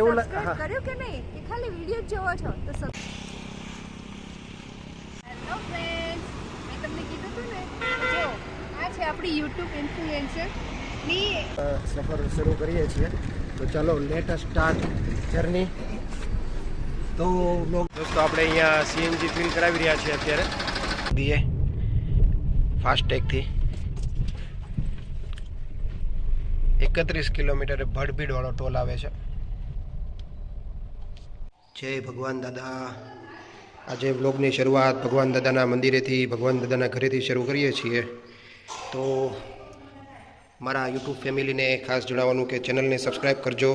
એવું. કર્યું કે નહીં? કે ખાલી વીડિયો જોવો છો? તો હેલો ફ્રેન્ડ્સ મેં તમને કીધું હતું ને જો આ છે આપણી યુટ્યુબ ઇન્ફ્લુએન્સરની સફર શરૂ કરીએ છીએ. તો ચાલો લેટ સ્ટાર્ટ જર્ની તો દોસ્તો આપણે અહીંયા સીએનજી ફિલ કરાવી રહ્યા છીએ અત્યારે. દીએ ફાસ્ટેગથી એકત્રીસ કિલોમીટરે ભડભીડવાળો ટોલ આવે છે. જય ભગવાન દાદા. આજે બ્લોગની શરૂઆત ભગવાન દાદાના મંદિરેથી, ભગવાન દાદાના ઘરેથી શરૂ કરીએ છીએ. તો મારા યુટ્યુબ ફેમિલીને ખાસ જણાવવાનું કે ચેનલને સબસ્ક્રાઈબ કરજો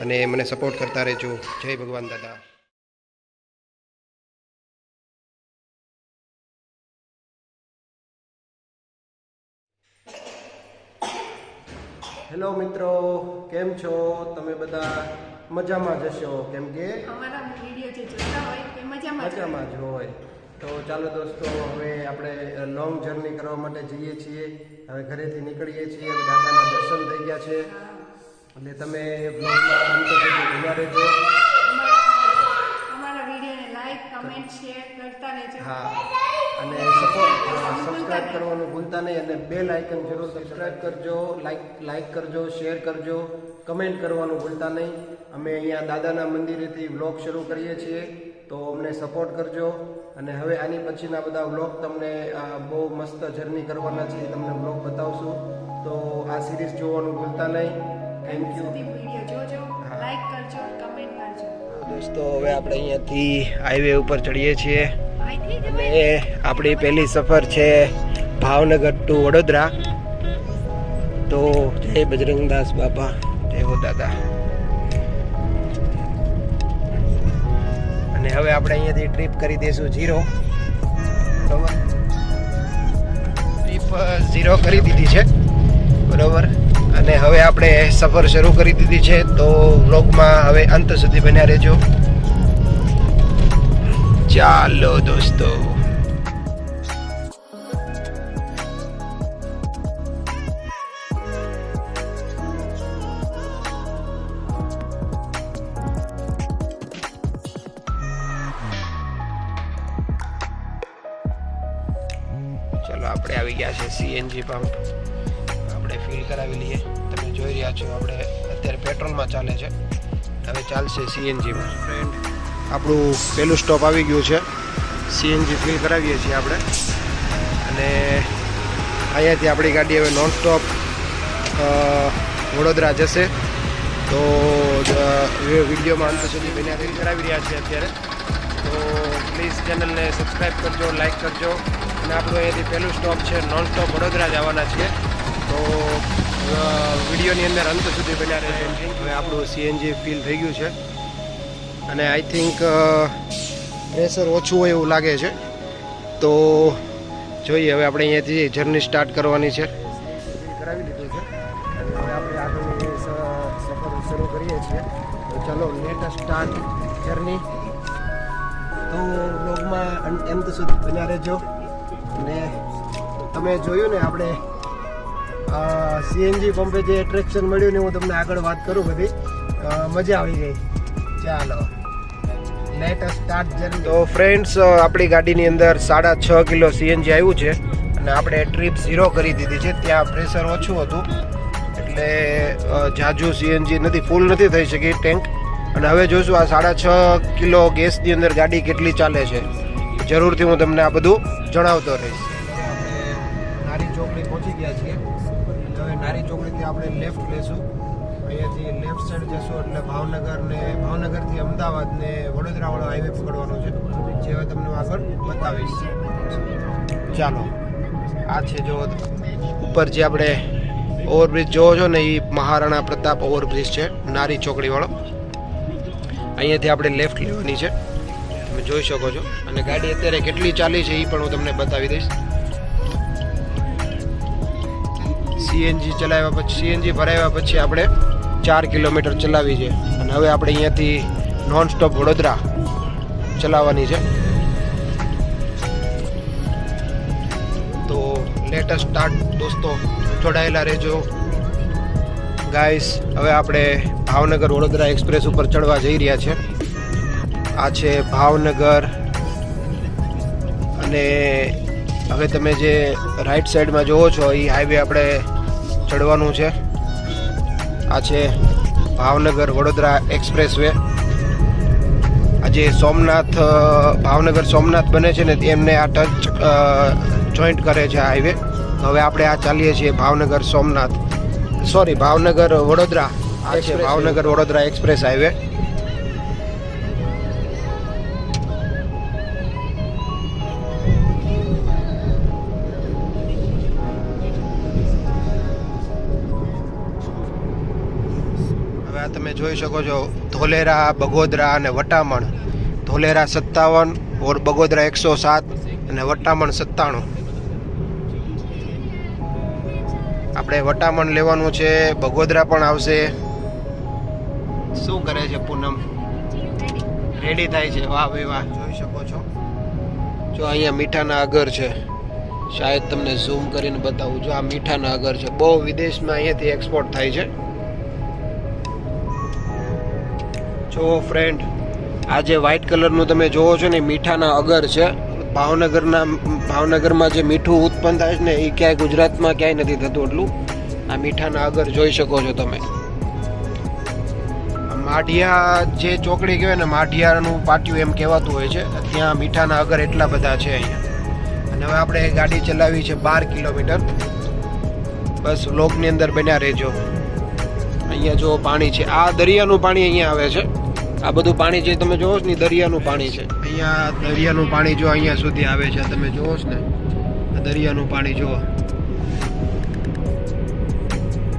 અને મને સપોર્ટ કરતા રહેજો. જય ભગવાન દાદા. હેલો મિત્રો, કેમ છો? તમે બધા મજામાં જશો કેમ કે? અમારા વીડિયો જે જોતા હોય એ મજામાં જ હોય. મજામાં જ હોય. તો ચાલો દોસ્તો હવે આપણે લોંગ જર્ની કરવા માટે જઈએ છીએ. હવે ઘરેથી નીકળીએ છીએ. હવે દાદાના દર્શન થઈ ગયા છે. એટલે તમે બ્લોગમાં અંત સુધી રહેજો. અમારા અમારા વિડીયોને લાઈક કમેન્ટ શેર કરતા રહેજો. હા. અને સપોર્ટ સબસ્ક્રાઇબ કરવાનું ભૂલતા નહીં. અને બે લાઇકન જરૂર સબસ્ક્રાઇબ કરજો. લાઈક લાઈક કરજો શેર કરજો. કમેન્ટ કરવાનું ભૂલતા નહીં. અમે અહીંયા દાદાના મંદિરેથી વ્લોગ શરૂ કરીએ છીએ. તો અમને સપોર્ટ કરજો. અને હવે આની પછીના બધા વ્લોગ તમને બહુ મસ્ત જર્ની કરવાના છે તમને વ્લોગ બતાવશું. તો આ સિરીઝ જોવાનું ભૂલતા નહીં. Thank you. લાઈક કરજો કમેન્ટ કરજો. દોસ્તો હવે આપણે અહીંયાથી હાઈવે ઉપર ચડીએ છીએ. અને આપણી પહેલી સફર છે ભાવનગર ટુ વડોદરા. તો જય બજરંગદાસ બાપા. જય હો દાદા. અને હવે આપણે અહીંયાથી ટ્રીપ કરી દઈશું ઝીરો બરોબર? ટ્રીપ ઝીરો કરી દીધી છે. બરોબર? અને હવે આપણે સફર શરૂ કરી દીધી છે. તો વ્લોગમાં હવે અંત સુધી બન્યા રહેજો. ચાલો દોસ્તો. ગયા છે સીએનજી પંપ આપણે ફિલ કરાવી લઈએ. તમે જોઈ રહ્યા છો, આપણે અત્યારે પેટ્રોલમાં ચાલે છે. હવે ચાલશે સીએનજીમાં ફ્રેન્ડ આપણું પહેલું સ્ટોપ આવી ગયું છે. સીએનજી ફિલ કરાવીએ છીએ આપણે. અને અહીંયાથી આપણી ગાડી હવે નોન સ્ટોપ વડોદરા જશે. તો વિડીયોમાં અંત સુધી બન્યા ફિલ કરાવી રહ્યા છીએ અત્યારે. તો પ્લીઝ ચેનલને સબસ્ક્રાઈબ કરજો લાઈક કરજો. અને આપણું અહીંયાથી પહેલું સ્ટોપ છે નોન સ્ટોપ વડોદરા જવાના છીએ. તો વિડીયોની અંદર અંત સુધી બન્યા રહેજો. હવે આપણું સીએનજી ફિલ થઈ ગયું છે. અને આઈ થિંક પ્રેશર ઓછું હોય એવું લાગે છે. તો, જોઈએ, હવે આપણે અહીંયાથી જર્ની સ્ટાર્ટ કરવાની છે. કરાવી લીધું છે. હવે આપણે આગળની સફર શરૂ કરીએ છીએ. તો ચાલો લેટ સ્ટાર્ટ જર્ની તો બ્લોગમાં અંત સુધી બન્યા રહેજો. અને તમે જોયું ને આપણે સીએનજી પંપે જે એટ્રેક્શન મળ્યું ને હું તમને આગળ વાત કરું બધી. મજા આવી ગઈ. ચાલો. લેટ સ્ટાર્ટ તો ફ્રેન્ડ્સ આપણી ગાડીની અંદર સાડા છ કિલો સીએનજી આવ્યું છે અને આપણે ટ્રીપ ઝીરો કરી દીધી છે. ત્યાં પ્રેશર ઓછું હતું. એટલે જાજુ સીએનજી નથી ફૂલ નથી થઈ શકી ટેન્ક અને હવે જોઈશું આ સાડા છ કિલો ગેસની અંદર ગાડી કેટલી ચાલે છે. જરૂરથી હું તમને આ બધું જણાવતો રહીશ. નારી ચોકડી પહોંચી ગયા છીએ. હવે નારી ચોકડીથી આપણે લેફ્ટ લેશું અહીંયાથી લેફ્ટ સાઈડ જશું એટલે ભાવનગર ને ભાવનગરથી અમદાવાદ ને વડોદરા વાળો હાઈવે પકડવાનો છે. જે હવે તમને આગળ બતાવીશ. ચાલો, આ છે જો ઉપર જે આપણે ઓવરબ્રિજ જોવો છો ને એ મહારાણા પ્રતાપ ઓવરબ્રિજ છે, નારી ચોકડી વાળો અહીંયાથી આપણે લેફ્ટ લેવાની છે. તમે જોઈ શકો છો. અને ગાડી અત્યારે કેટલી ચાલી છે એ પણ હું તમને બતાવી દઈશ. સીએનજી ચલાવ્યા પછી સીએનજી ભરાવ્યા પછી આપણે ચાર કિલોમીટર ચલાવી છે. અને હવે આપણે અહીંયાથી નોન સ્ટોપ વડોદરા ચલાવવાની છે. તો લેટેસ્ટ સ્ટાર્ટ દોસ્તો, જોડાયેલા રહેજો. ગાઈસ હવે આપણે ભાવનગર વડોદરા એક્સપ્રેસ ઉપર ચડવા જઈ રહ્યા છે. આ છે ભાવનગર. અને હવે તમે જે રાઈટ સાઈડમાં જુઓ છો એ હાઈવે આપણે ચડવાનું છે. આ છે ભાવનગર વડોદરા એક્સપ્રેસ વે આજે સોમનાથ ભાવનગર સોમનાથ બને છે ને એમને આ ટચ જોઈન્ટ કરે છે હાઈવે હવે આપણે આ ચાલીએ છીએ ભાવનગર સોમનાથ. સોરી ભાવનગર વડોદરા. આ છે ભાવનગર વડોદરા એક્સપ્રેસ હાઈવે આ તમે જોઈ શકો છો, ધોલેરા, બગોદરા અને વટામણ. ધોલેરા સત્તાવન, ઓર બગોદરા એકસો સાત અને વટામણ સત્તાણું. આપણે વટામણ લેવાનું છે, બગોદરા પણ આવશે. શું કરે છે પૂનમ? રેડી થાય છે. વાહ ભાઈ વાહ. જોઈ શકો છો. જો અહીંયા મીઠાના આગર છે. શાયદ તમને ઝૂમ કરીને બતાવું. જો આ મીઠાના આગર છે. બહુ વિદેશમાં અહીંયાથી એક્સપોર્ટ થાય છે. જો ફ્રેન્ડ આ જે વ્હાઇટ કલરનું તમે જોવો છો ને, મીઠાના અગર છે. ભાવનગરના, ભાવનગરમાં જે મીઠું ઉત્પન્ન થાય છે ને એ ક્યાંય ગુજરાતમાં ક્યાંય નથી થતું એટલું. આ મીઠાના અગર જોઈ શકો છો તમે. માઢિયા જે ચોકડી કહેવાય ને, માઢિયાનું પાટિયું એમ કહેવાતું હોય છે. ત્યાં મીઠાના અગર એટલા બધા છે અહીંયા. અને હવે આપણે ગાડી ચલાવી છે બાર કિલોમીટર. બસ લોકની અંદર બન્યા રહેજો. અહીંયા જો પાણી છે, આ દરિયાનું પાણી અહીંયા આવે છે. આ બધું પાણી જે તમે જોવો છો ને દરિયાનું પાણી છે. અહીંયા દરિયાનું પાણી જો અહીંયા સુધી આવે છે તમે જોવો છો ને દરિયાનું પાણી જુઓ.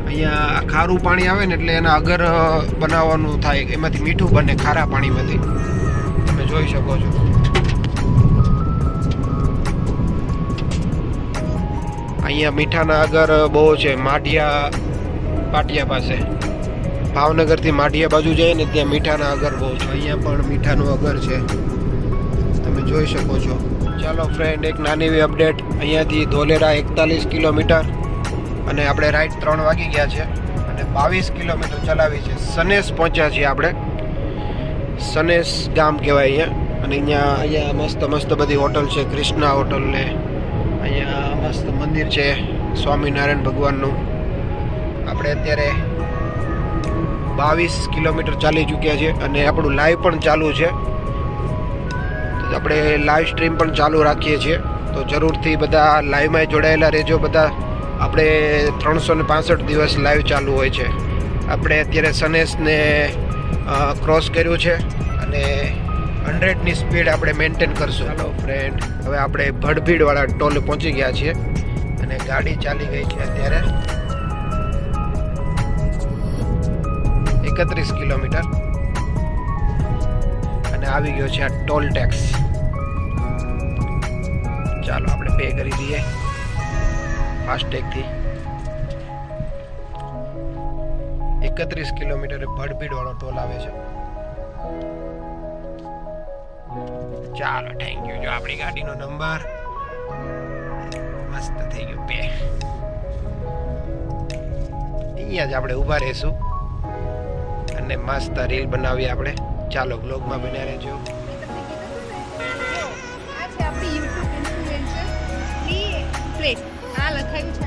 અહીંયા ખારું પાણી આવે ને, એટલે એના અગર બનાવવાનું થાય, એમાંથી મીઠું બને, ખારા પાણીમાંથી. તમે જોઈ શકો છો. અહીંયા મીઠાના અગર બહુ છે માઢિયા પાટિયા પાસે. ભાવનગરથી માઢિયા બાજુ જઈએ ને ત્યાં મીઠાના અગર બહુ છે. અહીંયા પણ મીઠાનું અગર છે. તમે જોઈ શકો છો. ચાલો ફ્રેન્ડ એક નાની એવી અપડેટ અહીંયાથી ધોલેરા એકતાલીસ કિલોમીટર અને આપણે રાઈટ ત્રણ વાગી ગયા છે. અને બાવીસ કિલોમીટર ચલાવી છે. સનેસ પહોંચ્યા છીએ આપણે. સનેસ ગામ કહેવાય અહીંયા. અને અહીંયા અહીંયા મસ્ત મસ્ત બધી હોટલ છે. ક્રિષ્ના હોટલ ને અહીંયા મસ્ત મંદિર છે. સ્વામિનારાયણ ભગવાનનું. આપણે અત્યારે બાવીસ કિલોમીટર ચાલી ચૂક્યા છે અને આપણું લાઈવ પણ ચાલુ છે. આપણે લાઈવ સ્ટ્રીમ પણ ચાલુ રાખીએ છીએ. તો જરૂરથી બધા લાઈવમાં જોડાયેલા રહેજો બધા. આપણે ત્રણસો ને પાસઠ દિવસ લાઈવ ચાલુ હોય છે. આપણે અત્યારે સનેસને ક્રોસ કર્યું છે અને હંડ્રેડની સ્પીડ આપણે મેન્ટેન કરશું. ચાલો ફ્રેન્ડ હવે આપણે ભડભીડવાળા ટોલે પહોંચી ગયા છીએ અને ગાડી ચાલી ગઈ છે અત્યારે. એકત્રીસ કિલોમીટર. અને આવી ગયો છે આ ટોલ ટેક્સ. ચાલો આપણે પે કરી દઈએ. ફાસ્ટેગથી એકત્રીસ કિલોમીટર ભડભીડ વાળો ટોલ આવે છે. ચાલો થેન્ક યુ જો આપણી ગાડીનો નંબર. મસ્ત થઈ ગયો, પે. અહીંયા જ આપણે ઊભા રહીશું. અને મસ્ત રીલ બનાવી આપણે. ચાલો બ્લોગમાં બન્યા રહેજો. આ લખાયું છે.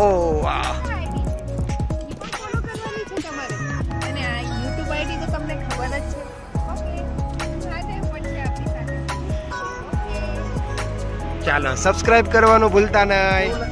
સાથે ઓકે ચાલો સબસ્ક્રાઇબ કરવાનું ભૂલતા નહીં.